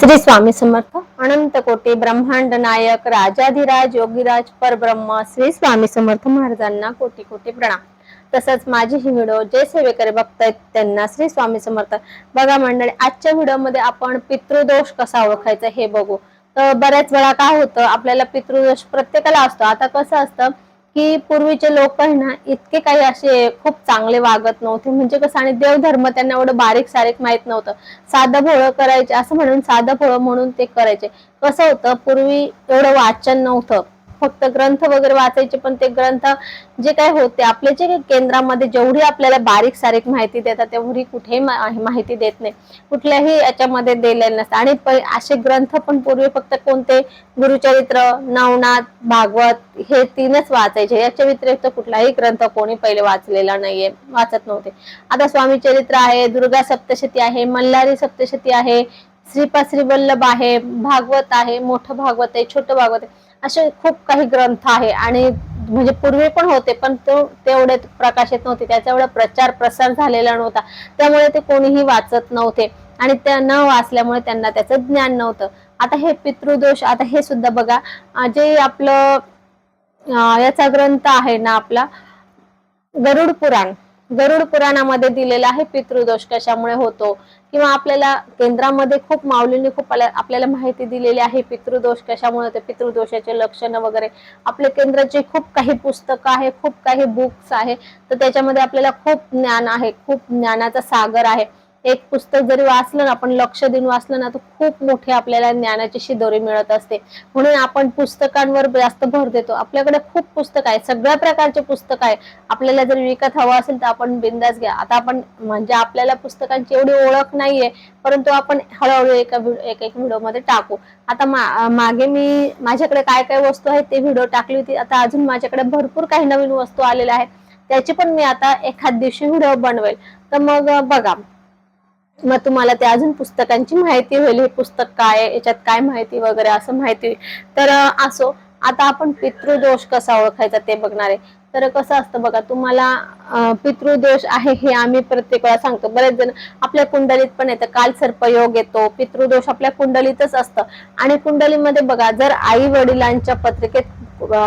श्री स्वामी समर्थ अनंत कोटी ब्रह्मांड नायक राजाधिराज योगीराज परब्रह्म श्री स्वामी समर्थ महाराजांना कोटी कोटी प्रणाम. तसंच माझी ही व्हिडिओ जे सेवेकरी बघतायत त्यांना श्री स्वामी समर्थ. बघा मंडळी आजच्या व्हिडिओमध्ये आपण पितृदोष कसा ओळखायचा हे बघू. तर बऱ्याच वेळा काय होतं आपल्याला पितृदोष प्रत्येकाला असतो. आता कसं असतं की पूर्वीचे लोक आहे ना इतके काही असे खूप चांगले वागत नव्हते. म्हणजे कसं आणि देवधर्म त्यांना एवढं बारीक सारीक माहीत नव्हतं. साधं भोळं करायचे असं म्हणून साधं भोळं म्हणून ते करायचे. कसं होतं पूर्वी एवढं वाचन नव्हतं. फक्त ग्रंथ वगैरे वाचायचे पण ते ग्रंथ जे काय होते आपले जे केंद्रामध्ये जेवढी आपल्याला बारीक सारीक माहिती देतात तेवढी कुठेही मा- माहिती देत नाही. कुठल्याही याच्यामध्ये दिलेलं नसतं. आणि असे ग्रंथ पण पूर्वी फक्त कोणते? गुरुचरित्र नवनाथ भागवत हे तीनच वाचायचे. याच्या व्यतिरिक्त कुठलाही ग्रंथ कोणी पहिले वाचलेला नाहीये वाचत नव्हते. आता स्वामी चरित्र आहे दुर्गा सप्तशती आहे मल्हारी सप्तशती आहे श्रीपा श्रीवल्लभ आहे भागवत आहे मोठं भागवत आहे छोटं भागवत आहे. असे खूप काही ग्रंथ आहे आणि म्हणजे पूर्वी पण होते पण तो तेवढे प्रकाशित नव्हते. त्याचा एवढा प्रचार प्रसार झालेला नव्हता. त्यामुळे ते कोणीही वाचत नव्हते आणि त्या न वाचल्यामुळे त्यांना त्याचं ज्ञान नव्हतं. आता हे पितृदोष आता हे सुद्धा बघा जे आपलं याचा ग्रंथ आहे ना आपला गरुड पुराण. गरुड पुराणामध्ये दिलेला आहे पितृदोष कशामुळे होतो? किंवा आपल्याला केंद्रामध्ये खूप माऊलीने खूप आपल्याला माहिती दिलेली आहे पितृदोष कशामुळे होते? पितृदोषाचे लक्षण वगैरे. आपल्या केंद्राचे खूप काही पुस्तकं आहे खूप काही बुक्स आहे. तर त्याच्यामध्ये आपल्याला खूप ज्ञान आहे खूप ज्ञानाचा सागर आहे. एक पुस्तक जरी वाचलं ना आपण लक्ष देऊन वाचलं ना तर खूप मोठे आपल्याला ज्ञानाची शिदोरी मिळत असते. म्हणून आपण पुस्तकांवर जास्त भर देतो. आपल्याकडे खूप पुस्तक आहे. सगळ्या प्रकारचे पुस्तक आहे. आपल्याला जर विकत हवं असेल तर आपण बिंदास घ्या. आता आपण म्हणजे आपल्याला पुस्तकांची एवढी ओळख नाहीये परंतु आपण हळूहळू एका एक एक व्हिडिओमध्ये टाकू. आता मा- मागे मी माझ्याकडे काय काय वस्तू आहेत ते व्हिडिओ टाकली होती. आता अजून माझ्याकडे भरपूर काही नवीन वस्तू आलेल्या आहेत. त्याची पण मी आता एखाद दिवशी व्हिडिओ बनवेल. तर मग बघा. मग तुम्हाला ते अजून पुस्तकांची माहिती होईल हे पुस्तक काय याच्यात काय माहिती वगैरे असं माहिती होईल. तर असो आता आपण पितृदोष कसा ओळखायचा ते बघणार आहे. तर कसं असतं बघा तुम्हाला पितृदोष आहे हे आम्ही प्रत्येक वेळा सांगतो. बरेच जण आपल्या कुंडलीत पण येतं काल सर्पयोग येतो पितृदोष आपल्या कुंडलीतच असतं. आणि कुंडलीमध्ये बघा जर आई वडिलांच्या पत्रिकेत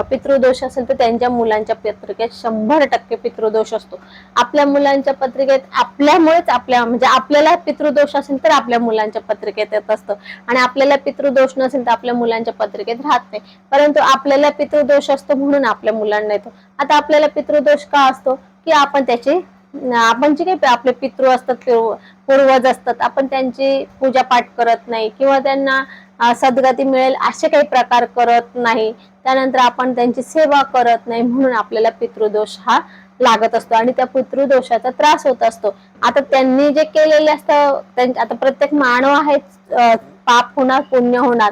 पितृदोष असेल तर त्यांच्या मुलांच्या पत्रिकेत शंभर टक्के पितृदोष असतो. आपल्या मुलांच्या पत्रिकेत आपल्यामुळेच आपल्या म्हणजे आपल्याला पितृदोष असेल तर आपल्या मुलांच्या पत्रिकेत येत असतं. आणि आपल्याला पितृदोष नसेल तर आपल्या मुलांच्या पत्रिकेत राहत नाही. परंतु आपल्याला पितृदोष असतो म्हणून आपल्या मुलांना येतो. आता आपल्याला पितृदोष का असतो? की आपण त्याची आपण जे काही आपले पितृ असतात पूर्वज असतात आपण त्यांची पूजा पाठ करत नाही किंवा त्यांना सद्गती मिळेल असे काही प्रकार करत नाही. त्यानंतर आपण त्यांची सेवा करत नाही म्हणून आपल्याला पितृदोष हा लागत असतो आणि त्या पितृदोषाचा त्रास होत असतो. आता त्यांनी जे केलेले असतं आता प्रत्येक मानव आहे पाप होणार पुण्य होणार.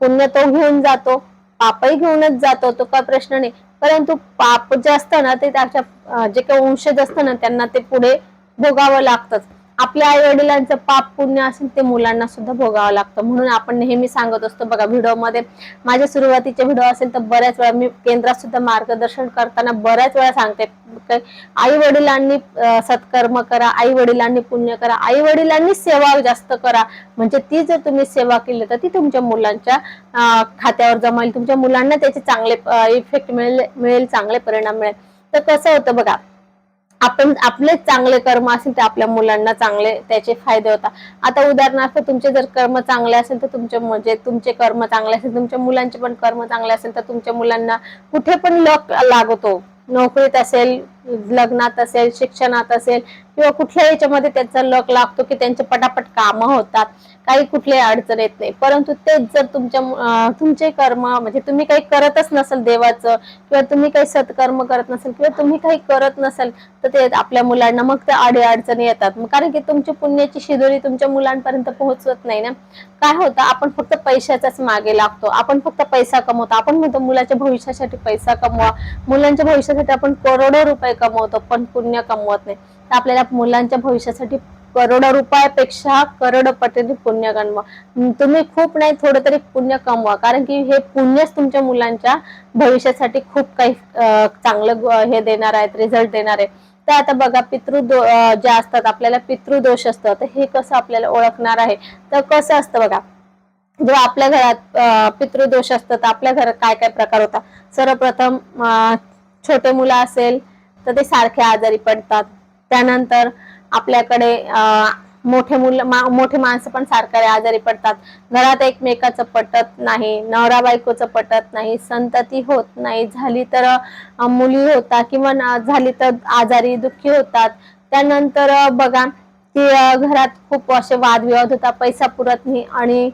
पुण्य तो घेऊन जातो पापही घेऊनच जातो तो काय प्रश्न नाही. परंतु पाप जे असतं ना ते त्याच्या जे काही वंशज असतं ना त्यांना ते पुढे भोगावं लागतंच. आपल्या आई वडिलांचं पाप पुण्य असेल ते मुलांना सुद्धा भोगावं लागतं. म्हणून आपण नेहमी सांगत असतो बघा व्हिडिओमध्ये माझ्या सुरुवातीचे व्हिडिओ असेल तर बऱ्याच वेळा मी केंद्रात सुद्धा मार्गदर्शन करताना बऱ्याच वेळा सांगते. आई वडिलांनी सत्कर्म करा आई वडिलांनी पुण्य करा आई वडिलांनी सेवा जास्त करा. म्हणजे ती जर तुम्ही सेवा केली तर ती तुमच्या मुलांच्या खात्यावर जमेल तुमच्या मुलांना त्याचे चांगले इफेक्ट मिळेल मिळेल चांगले परिणाम मिळेल. तर कसं होतं बघा आपण आपले चांगले कर्म असेल तर आपल्या मुलांना चांगले त्याचे फायदे होतात. आता उदाहरणार्थ तुमचे जर कर्म चांगले असेल तर तुमचे म्हणजे तुमचे कर्म चांगले असेल तुमच्या मुलांचे पण कर्म चांगले असेल तर तुमच्या मुलांना कुठे पण लक लागतो. नोकरीत असेल लग्नात असेल शिक्षणात असेल किंवा कुठल्याही याच्यामध्ये त्यांचा लक लागतो की त्यांचे पटापट कामं होतात काही कुठल्याही अडचण येत नाही. परंतु तेच जर तुमच्या तुमचे कर्म म्हणजे तुम्ही काही करतच नसेल देवाचं किंवा तुम्ही काही सत्कर्म करत नसेल किंवा तुम्ही काही करत नसेल तर ते आपल्या मुलांना मग ते अडी अडचणी येतात. कारण की तुमची पुण्याची शिदोरी तुमच्या मुलांपर्यंत पोहोचवत नाही ना. काय होतं आपण फक्त पैशाच्याच मागे लागतो. आपण फक्त पैसा कमवतो. आपण म्हणतो मुलाच्या भविष्यासाठी पैसा कमवा. मुलांच्या भविष्यासाठी आपण करोडो रुपये कमवतो पण पुण्य कमवत नाही. तर आपल्याला मुलांच्या भविष्यासाठी करोडो रुपयापेक्षा करोडपटीने पुण्य कमवा. तुम्ही खूप नाही थोडं तरी पुण्य कमवा. कारण की हे पुण्यच तुमच्या मुलांच्या भविष्यासाठी खूप काही चांगलं हे देणार आहेत रिझल्ट देणार आहे तर आता बघा पितृ जे असतात आपल्याला पितृदोष असतं. तर हे कसं आपल्याला ओळखणार आहे? तर कसं असतं बघा जेव्हा आपल्या घरात पितृदोष असतात तर आपल्या घरात काय काय प्रकार होता सर्वप्रथम छोटे मुलं असेल तर ते सारखे आजारी पडतात. त्यानंतर आपल्याकडे मोठे मुलं मा- मोठे माणसं पण सारखे आजारी पडतात. घरात एकमेकाचं पटत नाही नवरा बायकोचं पटत नाही संतती होत नाही. झाली तर मुली होतात किंवा झाली तर आजारी दुःखी होतात. त्यानंतर बघा की घरात खूप असे वादविवाद होता पैसा पुरत नाही आणि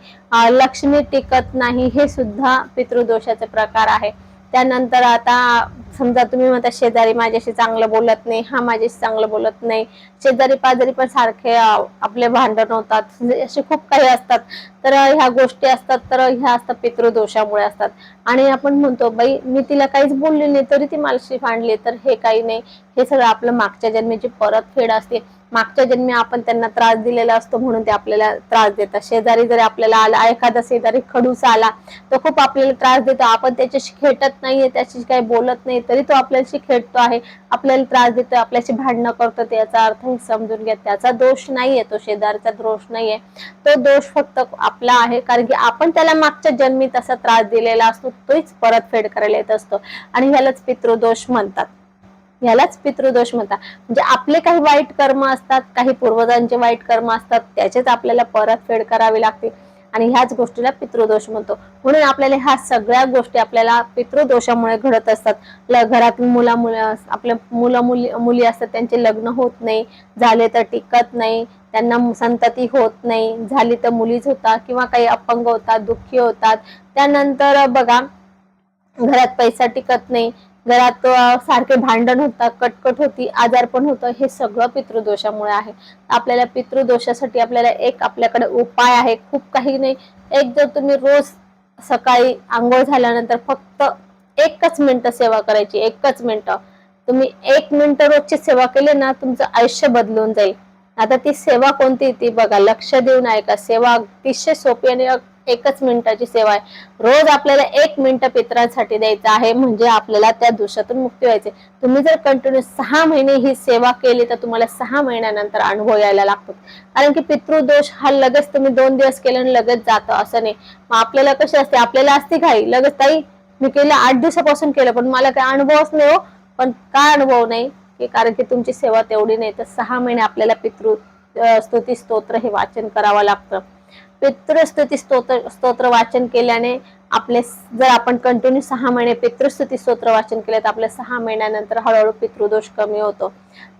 लक्ष्मी टिकत नाही. हे सुद्धा पितृदोषाचे प्रकार आहे. त्यानंतर आता समजा तुम्ही म्हणता शेजारी माझ्याशी चांगलं बोलत नाही हा माझ्याशी चांगलं बोलत नाही. शेजारी पाजारी पण सारखे आपले भांडण होतात. म्हणजे असे खूप काही असतात. तर ह्या गोष्टी असतात तर ह्या असतात पितृदोषामुळे असतात. आणि आपण म्हणतो बाई मी तिला काहीच बोलली नाही तरी ती मालशी भांडली तर हे काही नाही. हे सगळं आपलं मागच्या जन्मीची परतफेड असते. मागच्या जन्मी आपण त्यांना त्रास दिलेला असतो म्हणून ते आपल्याला त्रास देतात. शेजारी जरी आपल्याला आला एखादा शेजारी खडूस आला तो खूप आपल्याला त्रास देतो. आपण त्याच्याशी खेटत नाहीये त्याच्याशी काही बोलत नाही तरी तो आपल्याशी खेळतो आहे. आपल्याला त्रास देतो आपल्याशी भांडणं करतो त्याचा अर्थ समजून घ्या. त्याचा दोष नाहीये तो शेजारचा दोष नाहीये. तो दोष फक्त आपला आहे कारण की आपण त्याला मागच्या जन्मी तसा त्रास दिलेला असतो तोच परतफेड करायला येत असतो. आणि ह्यालाच पितृदोष म्हणतात. यालाच पितृदोष म्हणतात. म्हणजे आपले काही वाईट कर्म असतात काही पूर्वजांचे वाईट कर्म असतात त्याचेच आपल्याला परतफेड करावी लागते आणि ह्याच गोष्टीला पितृदोष म्हणतो. म्हणून आपल्याला ह्या सगळ्या गोष्टी आपल्याला पितृदोषामुळे घडत असतात. घरात मुला मुलं आपल्या मुलं मुली मुली असतात त्यांचे लग्न होत नाही झाले तर टिकत नाही त्यांना संतती होत नाही झाली तर मुलीच होतात किंवा काही अपंग होतात दुःखी होतात. त्यानंतर बघा घरात पैसा टिकत नाही घरात सारखे भांडण होतात कटकट होती आजार पण होतं हे सगळं पितृदोषामुळे आहे. आपल्याला पितृदोषासाठी आपल्याला एक आपल्याकडे उपाय आहे खूप काही नाही. एक जर तुम्ही रोज सकाळी आंघोळ झाल्यानंतर फक्त एकच मिनिट सेवा करायची एकच मिनिट. तुम्ही एक मिनिट रोजची सेवा केली ना तुमचं आयुष्य बदलून जाईल. आता ती सेवा कोणती ती बघा लक्ष देऊन ऐका सेवा अतिशय सोपी आणि एकच मिनिटाची सेवा आहे. रोज आपल्याला एक मिनिट पित्रांसाठी द्यायचं आहे म्हणजे आपल्याला त्या दोषातून मुक्ती व्हायची तुम्ही जर कंटिन्यू सहा महिने ही सेवा केली तर तुम्हाला सहा महिन्यानंतर अनुभव यायला लागतो. कारण की पितृदोष हा लगेच तुम्ही दोन दिवस केलं आणि लगेच जातं असं नाही. मग आपल्याला कशी असते? आपल्याला असते घाई लगेच ताई मी केलं आठ दिवसापासून केलं पण मला काही अनुभवच नाही हो. पण काय अनुभव नाही? की कारण की तुमची सेवा तेवढी नाही. तर सहा महिने आपल्याला पितृ स्तुती स्तोत्र हे वाचन करावं लागतं. पितृस्तुती स्तोत्र स्तोत्र वाचन केल्याने आपले जर आपण कंटिन्यू सहा महिने पितृस्तुती स्तोत्र वाचन केले तर आपल्या सहा महिन्यानंतर हळूहळू पितृदोष कमी होतो.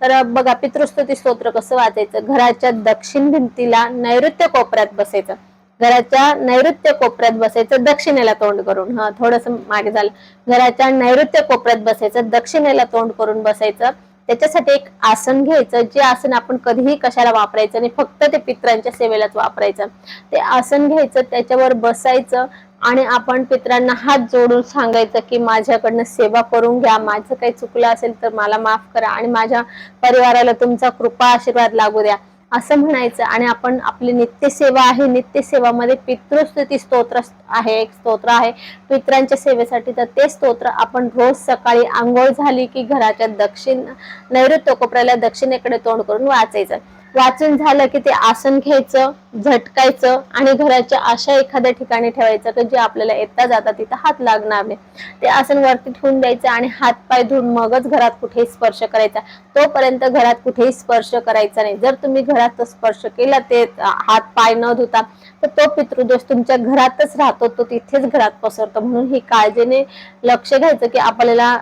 तर बघा पितृस्तुती स्तोत्र कसं वाचायचं? घराच्या दक्षिण भिंतीला नैऋत्य कोपऱ्यात बसायचं. घराच्या नैऋत्य कोपऱ्यात बसायचं दक्षिणेला तोंड करून. हा थोडस मागे झालं. घराच्या नैऋत्य कोपऱ्यात बसायचं दक्षिणेला तोंड करून बसायचं. त्याच्यासाठी एक आसन घ्यायचं. जे आसन आपण कधीही कशाला वापरायचं नाही फक्त ते पित्रांच्या सेवेलाच वापरायचं. ते आसन घ्यायचं त्याच्यावर बसायचं आणि आपण पित्रांना हात जोडून सांगायचं की माझ्याकडनं सेवा करून घ्या. माझं काही चुकलं असेल तर मला माफ करा आणि माझ्या परिवाराला तुमचा कृपा आशीर्वाद लागू द्या. असं म्हणायचं. आणि आपण आपली नित्यसेवा आहे नित्यसेवामध्ये पितृस्तुती स्तोत्र आहे एक स्तोत्र आहे. पित्रांच्या सेवेसाठी तर ते स्तोत्र आपण रोज सकाळी आंघोळ झाली की घराच्या दक्षिण नैऋत्य कोपऱ्याला दक्षिणेकडे तोंड करून वाचायचं. वाचन झालं की ते आसन घ्यायचं झटकायचं आणि घराच्या अशा एखाद्या ठिकाणी ठेवायचं की जे आपल्याला येता जाता तिथं हात लागणार नाही. ते आसन वरती ठेवून द्यायचं आणि हात पाय धुवून मगच घरात कुठेही स्पर्श करायचा. तोपर्यंत घरात कुठेही स्पर्श करायचा नाही. जर तुम्ही घरात स्पर्श केला ते हात पाय न धुता तर तो पितृदोष तुमच्या घरातच राहतो तो तिथेच घरात पसरतो. म्हणून ही काळजीने लक्ष घ्यायचं की आपल्याला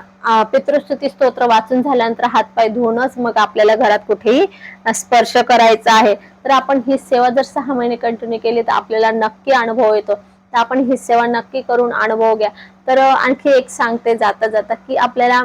पितृस्तुती स्तोत्र वाचून झाल्यानंतर हातपाय धुवूनच मग आपल्याला घरात कुठेही स्पर्श करायचा आहे. तर आपण ही सेवा जर सहा महिने कंटिन्यू केली तर आपल्याला नक्की अनुभव येतो. तर आपण ही सेवा नक्की करून अनुभव घ्या. तर आणखी एक सांगते जाता जाता की आपल्याला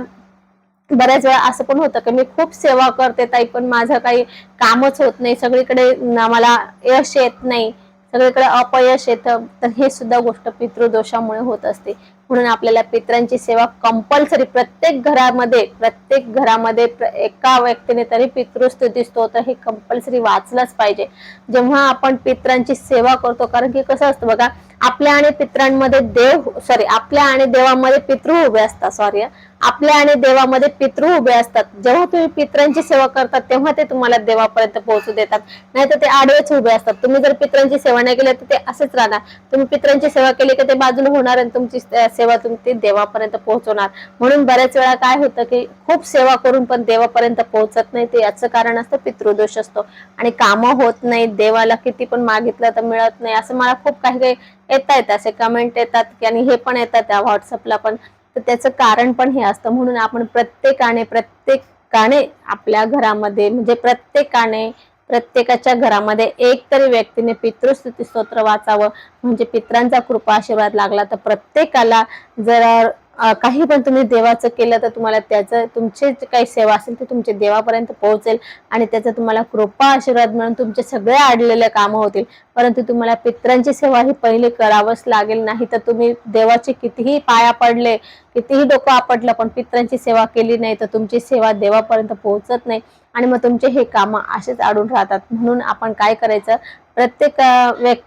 बऱ्याच वेळा असं पण होतं की मी खूप सेवा करते ताई पण माझं काही कामच होत नाही. सगळीकडे मला यश येत नाही. सगळीकडे अपयश येतं तर हे सुद्धा गोष्ट पितृदोषामुळे होत असते. म्हणून आपल्याला पित्रांची सेवा कंपल्सरी प्रत्येक घरामध्ये प्रत्येक घरामध्ये एका व्यक्तीने तरी पितृस्तुती स्तोत्र हे कंपल्सरी वाचलंच पाहिजे. जेव्हा आपण पित्रांची सेवा करतो कारण की कसं असतं बघा आपल्या आणि पित्रांमध्ये देव सॉरी आपल्या आणि देवामध्ये पितृ उभे असतात सॉरी आपल्या आणि देवामध्ये पितृ उभे असतात. जेव्हा तुम्ही पित्रांची सेवा करतात तेव्हा ते तुम्हाला देवापर्यंत पोहोचू देतात. नाही तर ते आडवेच उभे असतात. तुम्ही जर पित्रांची सेवा नाही केली तर ते असेच राहणार. तुम्ही पित्रांची सेवा केली की ते बाजूला होणार आणि तुमची सेवा सेवा तुमची देवापर्यंत पोहोचवणार. म्हणून बऱ्याच वेळा काय होतं की खूप सेवा करून पण देवापर्यंत पोहोचत नाही. ते याचं कारण असतं पितृदोष असतो. आणि कामं होत नाही. देवाला किती पण मागितलं तर मिळत नाही. असं मला खूप काही काही येत आहेत असे कमेंट येतात की आणि हे पण येतात. त्या व्हॉट्सअपला पण. तर त्याचं कारण पण हे असतं. म्हणून आपण प्रत्येकाने प्रत्येकाने आपल्या घरामध्ये म्हणजे प्रत्येकाने प्रत्येकाच्या घरामध्ये एक तरी व्यक्तीने पितृस्तुती स्तोत्र वाचावं. म्हणजे पित्रांचा कृपा आशीर्वाद लागला तर प्रत्येकाला जर काही पण तुम्ही देवाचं केलं तर तुम्हाला त्याचं तुमचे काही सेवा असेल ते तुमच्या देवापर्यंत पोहोचेल आणि त्याचा तुम्हाला कृपा आशीर्वाद म्हणून तुमचे सगळे अडलेले कामं होतील. परंतु तुम्हाला पित्रांची सेवा ही पहिले करावंच लागेल नाही तर तुम्ही देवाचे कितीही पाया पडले कितीही डोकं आपटलं पण पित्रांची सेवा केली नाही तर तुमची सेवा देवापर्यंत पोहोचत नाही आणि मग तुमचे हे कामं असेच अडून राहतात. म्हणून आपण काय करायचं प्रत्येक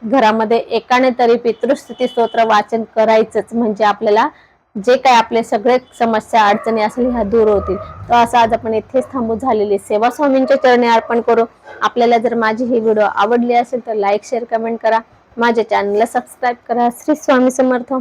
घरामध्ये एकाने तरी पितृस्तुती स्तोत्र वाचन करायचंच. म्हणजे आपल्याला जे काय आपले सगळे समस्या अडचणी असेल ह्या दूर होतील. तर असं आज आपण इथेच थांबू झालेली सेवा स्वामींच्या चरणी अर्पण करू. आपल्याला जर माझी ही व्हिडिओ आवडली असेल तर लाईक शेअर कमेंट करा. माझ्या चॅनलला सबस्क्राईब करा. श्री स्वामी समर्थ.